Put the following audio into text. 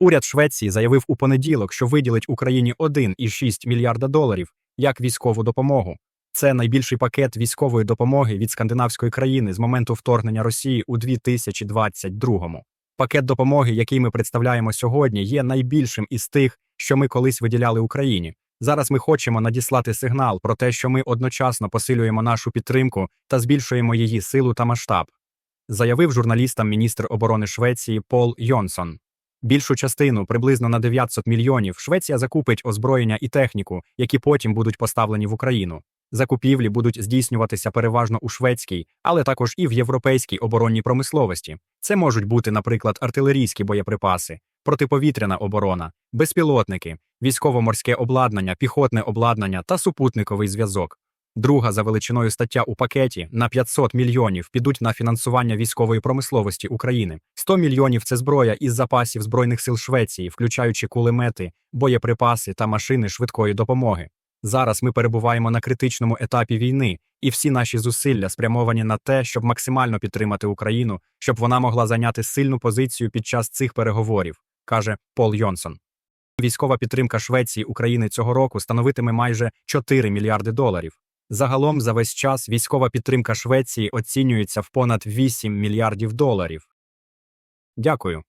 Уряд Швеції заявив у понеділок, що виділить Україні 1,6 мільярда доларів як військову допомогу. Це найбільший пакет військової допомоги від скандинавської країни з моменту вторгнення Росії у 2022-му. Пакет допомоги, який ми представляємо сьогодні, є найбільшим із тих, що ми колись виділяли Україні. Зараз ми хочемо надіслати сигнал про те, що ми одночасно посилюємо нашу підтримку та збільшуємо її силу та масштаб, заявив журналістам міністр оборони Швеції Пол Йонсон. Більшу частину, приблизно на 900 мільйонів, Швеція закупить озброєння і техніку, які потім будуть поставлені в Україну. Закупівлі будуть здійснюватися переважно у шведській, але також і в європейській оборонній промисловості. Це можуть бути, наприклад, артилерійські боєприпаси, протиповітряна оборона, безпілотники, військово-морське обладнання, піхотне обладнання та супутниковий зв'язок. Друга за величиною стаття у пакеті на 500 мільйонів підуть на фінансування військової промисловості України. 100 мільйонів це зброя із запасів Збройних сил Швеції, включаючи кулемети, боєприпаси та машини швидкої допомоги. Зараз ми перебуваємо на критичному етапі війни, і всі наші зусилля спрямовані на те, щоб максимально підтримати Україну, щоб вона могла зайняти сильну позицію під час цих переговорів, каже Пол Йонсон. Військова підтримка Швеції України цього року становитиме майже 4 мільярди доларів. Загалом за весь час військова підтримка Швеції оцінюється в понад 8 мільярдів доларів. Дякую.